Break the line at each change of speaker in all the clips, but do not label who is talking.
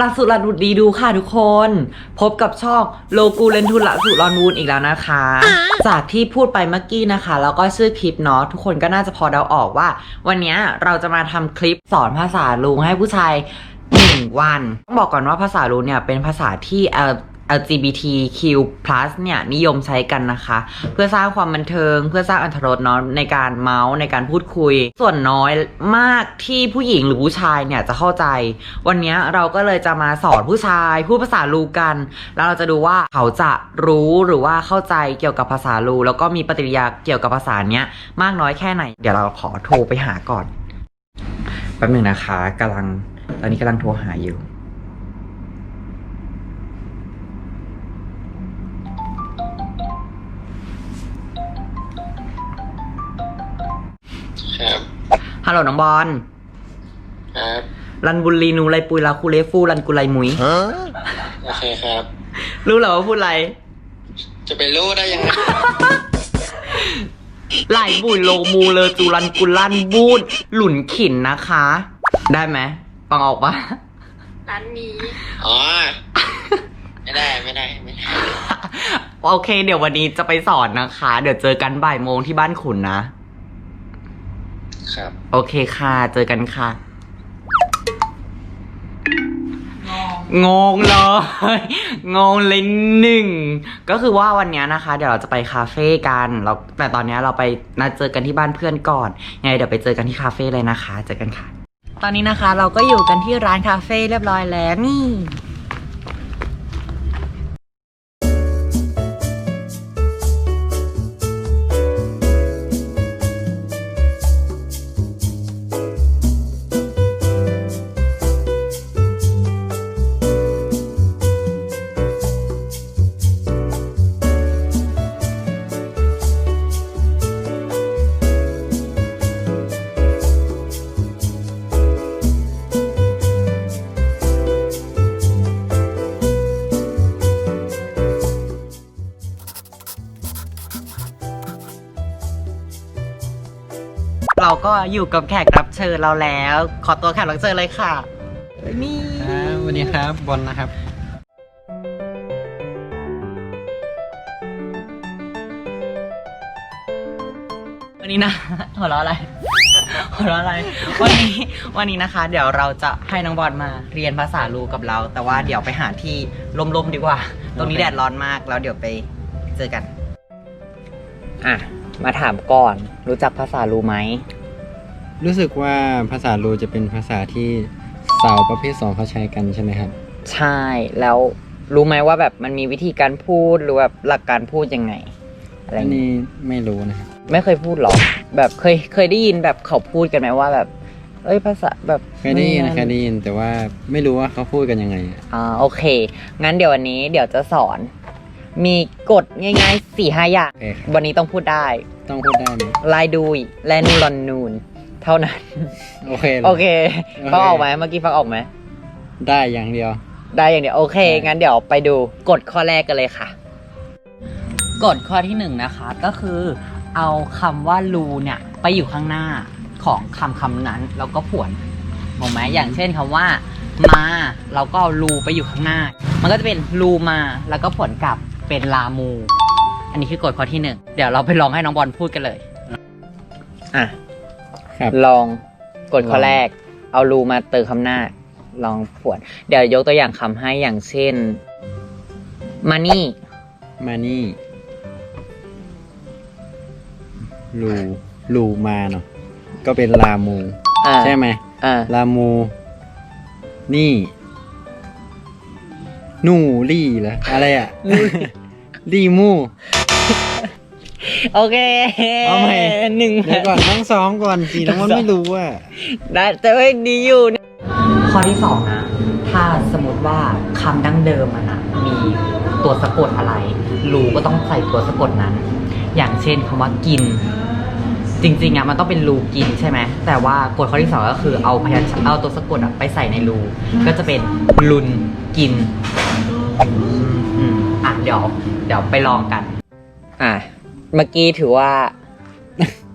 ล่าสุดหลัดดีดูค่ะทุกคน พบกับช่องโลกูเลนทุนละสุรอนวูนอีกแล้วนะคะ จากที่พูดไปเมื่อกี้นะคะ แล้วก็ชื่อคลิปเนาะทุกคนก็น่าจะพอเดาออกว่า วันเนี้ยเราจะมาทำคลิปสอนภาษาลุงให้ผู้ชายหนึ่งวันต้องบอกก่อนว่าภาษาลุงเนี่ยเป็นภาษาที่ L LGBTQ+ เนี่ยนิยมใช้กันนะคะ เพื่อสร้างความบันเทิง เพื่อสร้างอัธรสเนาะในการเมาส์ในการพูดคุย ส่วนน้อยมากที่ผู้หญิงหรือผู้ชายเนี่ยจะเข้าใจ วันนี้เราก็เลยจะมาสอนผู้ชายพูดภาษาลูกัน แล้วเราจะดูว่าเขาจะรู้หรือว่าเข้าใจเกี่ยวกับภาษาลูแล้วก็มีปฏิกิริยาเกี่ยวกับภาษาเนี้ยมากน้อยแค่ไหน เดี๋ยวเราขอโทรไปหาก่อนแป๊บหนึ่งนะคะกำลังตอนนี้กำลังโทรหาอยู่ ฮัลโหลน้องบอล
ครับ
รันบุรีนูไรปุยลาคูเลฟูรันกุไลมุย
โอเคครับ
รู้เหรอว่าพูดอะไร
จะไปรู้ได้ยังไง
หลายบุยโลมูเลอจูรันกุลันบูดหลุนขินนะคะ ได้ไหมฟังออกปะ
ร้านนี้
อ๋อไม่ได้ไม่ได้ไม่ได้
โอเค เดี๋ยววันนี้จะไปสอนนะคะ เดี๋ยวเจอกันบ่ายโมงที่บ้านขุนนะ
ครับ
โอเคค่ะ เจอกันค่ะ งงเลย งงเลยหนึ่ง ก็คือว่าวันเนี้ยนะคะ เดี๋ยวเราจะไปคาเฟ่กันเราแต่ตอนเนี้ยเราไปนัดเจอกันที่บ้านเพื่อนก่อนยังไงเดี๋ยวไปเจอกันที่คาเฟ่เลยนะคะ เจอกันค่ะ ตอนนี้นะคะเราก็อยู่กันที่ร้านคาเฟ่เรียบร้อยแล้วนี่ เราก็อยู่กับแขกรับเชิญเราแล้ว ขอตัวแขกรับเชิญเลยค่ะ นี่
ครับสวัสดีครับบอลนะครับ
วันนี้นะ หัวเราะอะไร หัวเราะอะไร วันนี้วันนี้นะคะ เดี๋ยวเราจะให้น้องบอลมาเรียนภาษาลูกับเรา แต่ว่าเดี๋ยวไปหาที่ลมๆดีกว่า ตรงนี้
โอเค
แดดร้อนมากแล้วเดี๋ยวไปเจอกัน อะ มาถามก่อนรู้จักภาษาลูไหม
รู้สึกว่าภาษาลูจะเป็นภาษาที่สาวประเภทสองเขาใช้กันใช่ไหมครับ
ใช่แล้วรู้ไหมว่าแบบมันมีวิธีการพูดหรือแบบหลักการพูดยังไง อะไร
อัน
นี้
นี้ไม่รู้นะครับ
ไม่เคยพูดหรอแบบเคยเคยได้ยินแบบเขาพูดกันไหมว่าแบบ เอ้ยภาษาแบบ
เคยได้ยินเคยได้ยินแต่ว่าไม่รู้ว่าเขาพูดกันยังไงอะ
อ่าโอเค งั้นเดี๋ยววันนี้เดี๋ยวจะสอน มีกฎง่ายๆสี่ห้าอย่าง
โอเคครับ
วันนี้ต้องพูดได้
ต้องพูดได้ไหม
ลายดุยและนูรอนนูน เท่านั้น
โอเคหร
โอเค
โอเค
ฟังออกไหมเมื่อกี้ฟังออกไหม
ได้อย่างเดียว
ได้อย่างเดียวโอเค
ได้
งั้นเดี๋ยวไปดูกฎข้อแรกกันเลยค่ะ กฎข้อที่หนึ่งนะคะ ก็คือ เอาคำว่ารูเนี่ยไปอยู่ข้างหน้าของคำคำนั้น แล้วก็ผวนถูกไหมอย่างเช่นคำว่า มา เราก็เอารูไปอยู่ข้างหน้า มันก็จะเป็นรูมาแล้วก็ผวนกลับ เป็นลามู อันนี้คือกฎข้อที่หนึ่งเดี๋ยวเราไปลองให้น้องบอลพูดกันเลย อะ
ครับ
ลองกดข้อ
ลอง
แรก เอารูมาเติมคำหน้า ลองผวนเดี๋ยวยกตัวอย่างคำให้อย่างเช่น มานี่
มานี่ลูลูมาเนาะก็เป็นลามู
อ่า
ใช่ไหม
อ่า
ลามู นี่ หนูลี่เหรออะไรอะ ลี่มู
โอเค
เอาใหม่
หนึ่ง
เดี๋ยวก่อนต้องซ้อมก่อนสิน้องมันไม่รู้อะ
ได้แต่ว่าดีอยู่นะข้อที่สองนะถ้าสมมติว่าคำดั้งเดิมมันอะมีตัวสะกดอะไร รูก็ต้องใส่ตัวสะกดนั้น อย่างเช่นคำว่ากิน จริงๆอะมันต้องเป็นรูกินใช่ไหมแต่ว่ากฎข้อที่สองก็คือเอาพยัญชนะเอาตัวสะกดอะไปใส่ในรูก็จะเป็นลุนกิน อืมอะเดี๋ยว เดี๋ยวไปลองกัน อะเมื่อกี้ถือว่า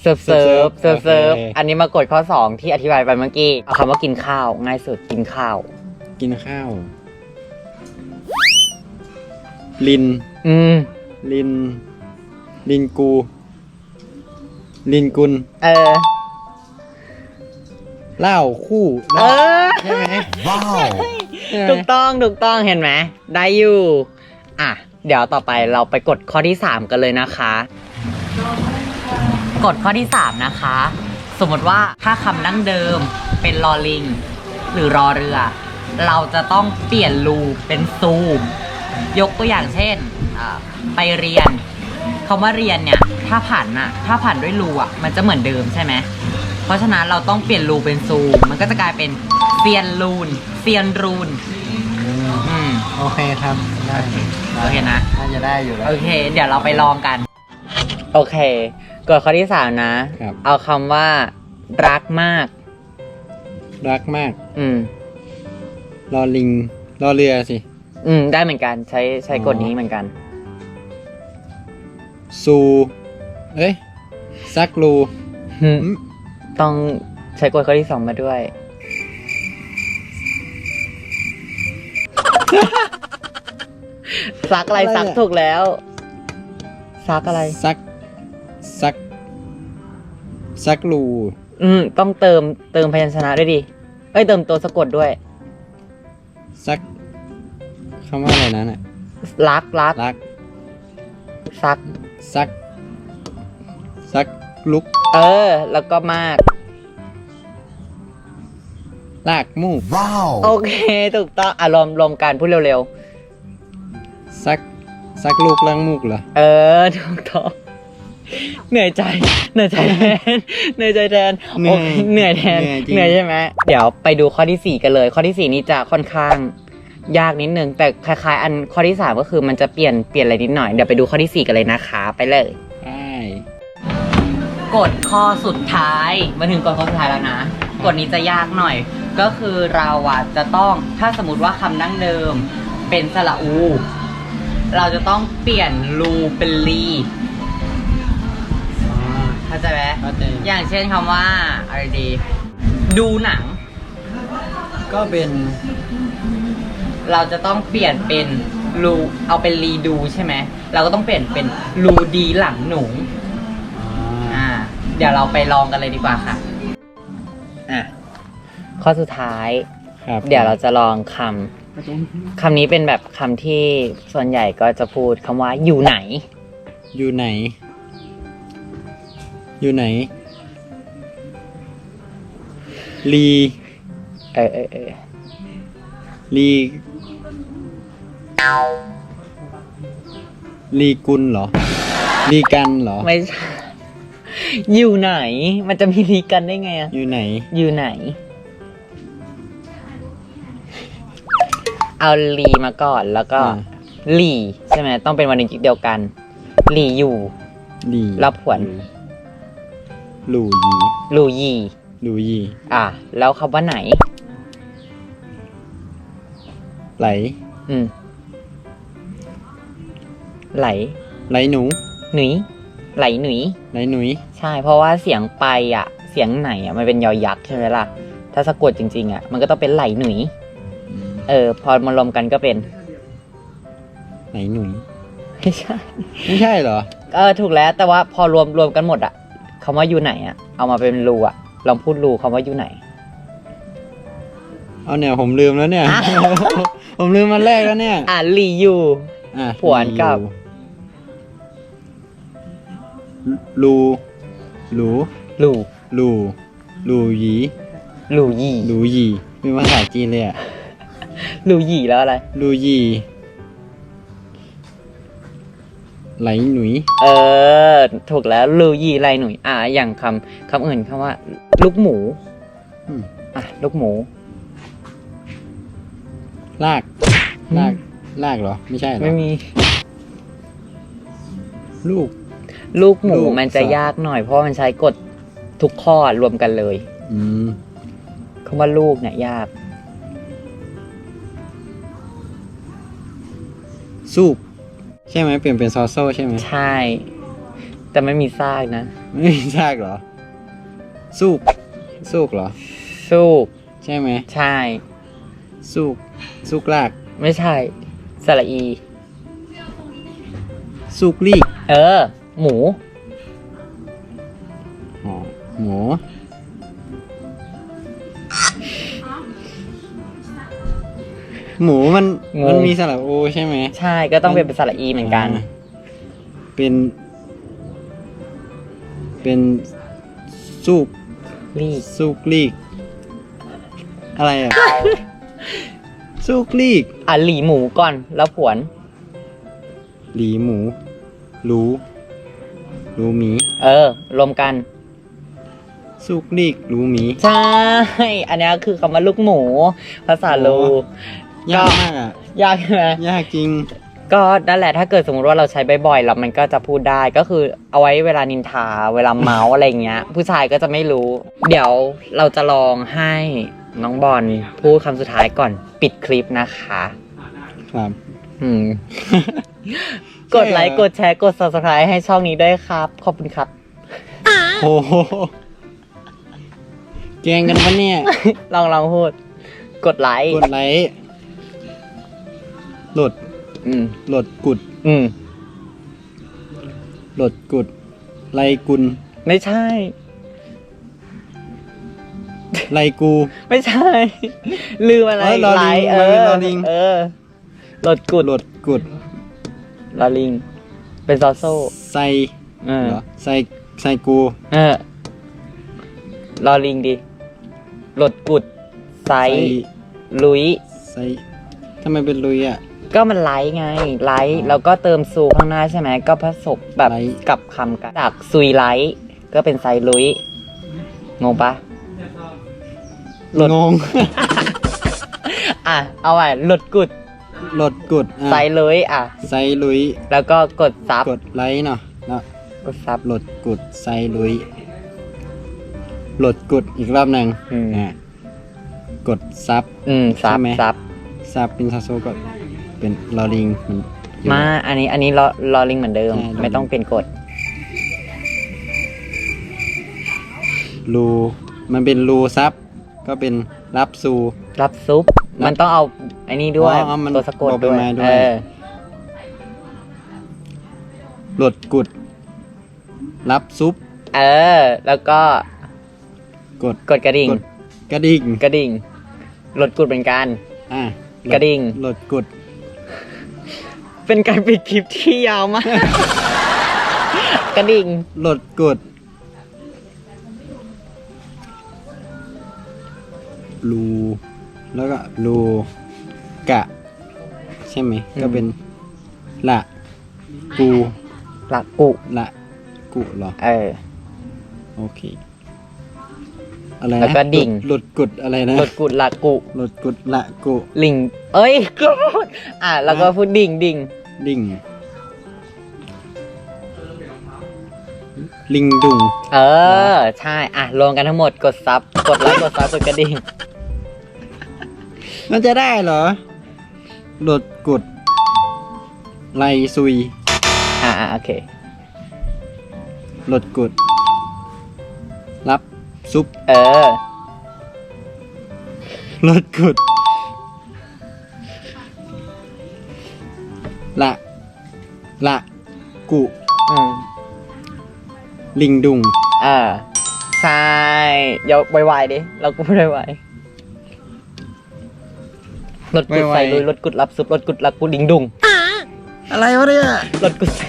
เซิร์ฟเซิร์ฟเซิร์ฟเซิร์ฟ
โอเค
อันนี้มากดข้อสองที่อธิบายไปเมื่อกี้เอาคำว่ากินข้าวง่ายสุดกินข้าว
กินข้าว ลิน
อืม
ลิน ลินกู ลินกุล
เออ
เล่าคู่
เอ
เล่า
อ
ใช่ไหมว้าวใช่ไหม
ถูกต้องถูกต้องเห็นไหมได้อยู่ อะ เดี๋ยวต่อไปเราไปกดข้อที่ 3 กันเลยนะคะ กดข้อที่ 3 นะคะ สมมติว่าถ้าคำดั้งเดิมเป็นลอลิง หรือรอเรือ เราจะต้องเปลี่ยนรูเป็นซูม ยกตัวอย่างเช่น ไปเรียนคำว่าเรียนเนี่ย ถ้าผ่านอะถ้าผ่านด้วยรูอะมันจะเหมือนเดิมใช่ไหม เพราะฉะนั้นเราต้องเปลี่ยนรูเป็นซูมมันก็จะกลายเป็นเซียนรูนเซียนรูน อืม
โอเคครับ ได้
โอเคนะ
น่าจะได้อยู่แล้ว
โอเค เดี๋ยวเราไปลองกัน โอเคกดข้อที่สามนะ
ครับ
เอาคำว่า รักมาก
รักมาก
อืม
รอลิง รอเรือสิ
อืม ได้เหมือนกัน ใช้ใช้กฎนี้เหมือนกัน
ซู เอ้ยซักรู
อืม
อืม
ต้องใช้กฎข้อที่สองมาด้วย ซักอะไรซักถูกแล้ว ซักอะไร
ซัก ซัก ซักรู
อืม ต้องเติมเติมพยัญชนะด้วยดิ เอ้ย เติมตัวสะกดด้วย
ซักคำว่าอะไรนั้นอะ
รักรัก
รัก
ซัก
ซักซัก ลุก
เออ แล้วก็มาก
ลากมูก
โอเค ถูกต้องอะรวมรวมกันพูดเร็ว
ซัก ซักลูกล้างมูกเหรอ
ๆ เออ ถูกต้อง เหนื่อยใจ เหนื่อยใจแทน เหนื่อยใจแทน
เหนื่อย
โคเหนื่อยแทน
เหนื่อยจริง
เหนื่อยใช่ไหม เดี๋ยวไปดูข้อที่สี่กันเลย ข้อที่สี่นี้จะค่อนข้าง ยากนิดนึง แต่คล้ายๆ อันข้อที่สามก็คือมันจะเปลี่ยนเปลี่ยนอะไรนิดหน่อย เดี๋ยวไปดูข้อที่สี่กันเลยนะคะ ไปเลย
ใช่
กฎข้อสุดท้ายมาถึงกฎข้อสุดท้ายแล้วนะกฎนี้จะยากหน่อย ก็คือเราอะจะต้องถ้าสมมติว่าคำดั้งเดิมเป็นสระอู เราจะต้องเปลี่ยนรูเป็นลีเข้าใจไหม
เข้าใจ
อย่างเช่นคำว่าอะไรดีดูหนัง
ก็เป็น
เราจะต้องเปลี่ยนเป็นรูเอาเป็นรีดูใช่ไหม เราก็ต้องเปลี่ยนเป็นรูดีหลังหนูอ่า เดี๋ยวเราไปลองกันเลยดีกว่าค่ะอะข้อสุดท้าย
ครับ
เดี๋ยวเราจะลองคำคำนี้เป็นแบบคำที่ส่วนใหญ่ก็จะพูดคำว่าอยู่ไหน
อยู่ไหน อยู่ไหน ลี
เออเออเออ
ลีลีกุลเหรอลีกันเหรอ
ไม่ใช่ อยู่ไหน มันจะมีรีกันได้ไงอะ
อยู่ไหน
อยู่ไหน เอาลีมาก่อนแล้วก็
อ่า
หลี่ใช่ไหมต้องเป็นวันเดียวกันหลี่อยู่
ลี
รับผล
หลู่ยี
หลูยี
หลู่ยี
อะ แล้วคำว่าไหน
ไหล
อืม ไหล
ไหลหนู
หนุย ไหลหนุย
ไหลหนุย
ใช่ เพราะว่าเสียงไปอะ เสียงไหนอะมันเป็นยอยักษ์ใช่ไหมล่ะ ถ้าสะกดจริง ๆ อะ มันก็ต้องเป็นไหลหนุย เออ พอมารวมกันก็เป็น
ไหลหนุย
ไม่ใช่
ไม่ใช่เหรอ
เออ ถูกแล้ว แต่ว่าพอรวมรวมกันหมดอะคำว่าอยู่ไหนอะ เอามาเป็นรูอะ ลองพูดรูคำว่าอยู่ไหน
เอาเนี่ยผมลืมแล้วเนี่ย
อะ
ผมลืมมันแรกแล้วเนี่ย
อะหลียู
อะ
ผวนกับ
ลูลู
หลู
ลูลูหยี
หลูยี
ลูหยีเป็นภาษาจีนเลยอะ
หลูยีแล้วอะไร
ลูหยีไหลหนุย
เออ ถูกแล้วลูยีไรหนุ่ยอะอย่างคำคำอื่นคำว่า ลูกหมู
อืม
อะลูกหมู
ลากลากลากเหรอ ไม่ใช่เหรอ
ไม่มี
ลูก
ลูกหมู
ลูก
มันจะ
สัตว์
ยากหน่อยเพราะมันใช้กฎทุกข้อรวมกันเลย
อืม
คำว่าลูกเนี่ยยาก
สูบใช่ไหมเปลี่ยนเป็นซอโซ่ใช่ไหม
ใช่ แต่ไม่มีซากนะ
ไม่มีซากเหรอ สูบสูกเหรอ
สูก
ใช่ไหม
ใช่
สูกสุกลาก
ไม่ใช่สระอี
สุกลีก
เออ หมู
อ๋อหมูหมูมัน
งง
มันมีสระโอใช่ไหม
ใช่ก็ต้องเป็นสระอีเหมือนกันา
เป็น เป็นสุก
รีก
สุกลีก อะไรอะสุกลีก
อะหลีหมูก่อนแล้วผวน
หลีหมู รู รูหมี
เออ รวมกัน
สุกลีกรูหมี
ใช่ อันนี้คือคำว่าลูกหมู ภาษาลู
โอ้ ยากมากอะ
ยากใช่ไหม
ยากจริง
ก็นั่นแหละถ้าเกิดสมมติว่าเราใช้บ่อยๆแล้วมันก็จะพูดได้ก็คือเอาไว้เวลานินทาเวลาเมาส์อะไรเงี้ย ผู้ชายก็จะไม่รู้ เดี๋ยวเราจะลองให้น้องบอลพูดคำสุดท้ายก่อนปิดคลิปนะคะ
ครับ
อืม กดไลค์กดแชร์กด subscribe ให้ช่องนี้ด้วยครับ ขอบคุณครับ
โอ้โหแกล้งกันปะเนี่ย
ลองลองพูด กดไลค์
กดไลค์โหลด
อืม
โหลดกุด
อืม
โหลดกุด ไลกุล
ไม่ใช่
ไลกู
ไม่ใช่ ลืมอะไร
เอ้ยลอลิง
ไลค์เอ
มันเป็น
อ
ลอลิง
เออโหลดกุด
โหลดกุด
ลอลิง เป็นซอโซ่
ไซ
เออ
เหรอไซไซกู
เออลอลิงดิโหลดกุดไซ
ไซ
ลุย
ไซทำไมเป็นลุยอะ
ก็มันไลท์ไง ไลท์แล้วก็เติมซูข้างหน้าใช่ไหม ก็ผสมแบบ
ไลท์
กับคำกันจากซุยไลท์ก็เป็นไซลุย งงปะโหลด
งง
อะ เอาไว้หลดกุด
โหลดกุดอะ
ไซลุยอะ
ไซลุย
แล้วก็กดซับ
กดไลค์เนาะแล้ว
กดซับ
โหลดกุดไซลุยโหลดกุดอีกรอบหนึ่ง
อืม
อะกดซับ
อืมซับ
ใช่ไหม
ซับ
ซับเป็นซาโซก็เป็นลอลิงมันอยู่
มาอันนี้อันนี้รอรอลิงเหมือนเดิม
ใช่
ไม่ต้องเป็นกด
รูมันเป็นรูซับก็เป็นรับซู
รับซุป
รับ
มันต้องเอาไอ้นี่ด้วย
อ๋อเอามัน
ตัวสะกด
บอก
ด้วย
มาด้วย
เออ
หลดกุด รับซุป
เออ แล้วก็
กด
กดกระดิ่ง
กด กระดิ่ง
กระดิ่งหลดกุดเหมือนกัน
อะหล
กระดิ่ง
หลดกุด
เป็นการปิดคลิปที่ยาวมาก กระดิ่ง
หลดกุด รู แล้วก็รูกะ ใช่ไหม
อืม
ก็เป็นละกู
หลักกุ
ละกุเหรอ
เออ
โอเค อะไรนะ
แล้วก็ดิ่ง
หลดกุดอะไรนะ
หลดกุดหลักกุ
หลดกุดละกุ
ลิง เอ้ยกุดอะแล้วก็พูดดิ่งดิ่ง
ดิ่ง ลิงดุง
เออ ใช่ อะรวมกันทั้งหมดกดซับกดไลค์กดซับกดกระดิ่ง
มันจะได้เหรอโหลดกดไลซุย
อะอะโอเค
โหลดกด รับซุป
เออ
โหลดกด ละ ละ กุ
อืม
ลิงดุง
เออใช่เดี๋ยวไวๆดิ เราก็พูดไวๆ รถกุด
ไวๆ
ใส่ลุยรถกุดรับซุปรถกุดรับกุดดิงดุง
อะไรวะเนี่ย
รถกุดใส่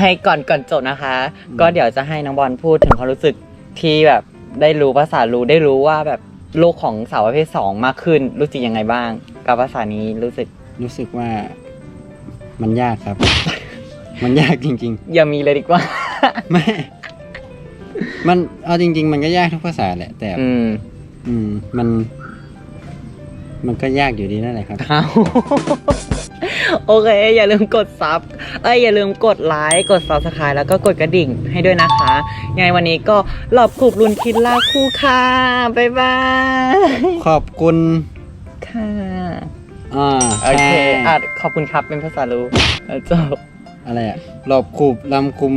ให้ก่อนก่อนจบนะคะ ก็เดี๋ยวจะให้น้องบอลพูดถึงความรู้สึกที่แบบได้รู้ภาษารู้ได้รู้ว่าแบบโลกของสาวประเภทสองมากขึ้นรู้สึกยังไงบ้าง กับภาษานี้รู้สึก
รู้สึกว่ามันยากครับ มันยากจริง
อย่ามีเลยดีกว่า
ๆไม่มันเอาจริง ๆ มันก็ยากทุกภาษาแหละแต่
อืม
อืมมัน มันก็ยากอยู่ดีนั่นแหละครับ
เอา โอเค อย่าลืมกดซับเอ้ยอย่าลืมกดไลค์กดซับสไครต์แล้วก็กดกระดิ่งให้ด้วยนะคะยังไงวันนี้ก็หลอบกรุบลุนคิดลาคู่ค่ะ บ๊ายบาย
ขอบคุณ
ค่ะ
อ่า
โอเค
ใช่
อะขอบคุณครับเป็นภาษารู้แล้วจบ
อะไรอะหลอบคูบลำคุม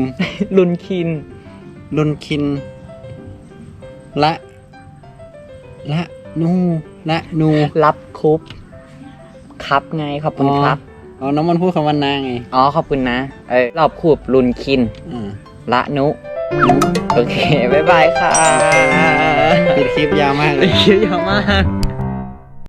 ลุนคิน
ลุนคิน ละ ละ นู ละนู
รับคุปครับไงขอบคุณครับ
อ๋อน้องมันพูดคำว่านาไง
อ๋อขอบคุณนะ เออรอบขูบรุนคิน
อืม
ละนุ โอเค บ๊ายบายค่ะ
ปิดคลิปยาวมากเลย
เยอะมาก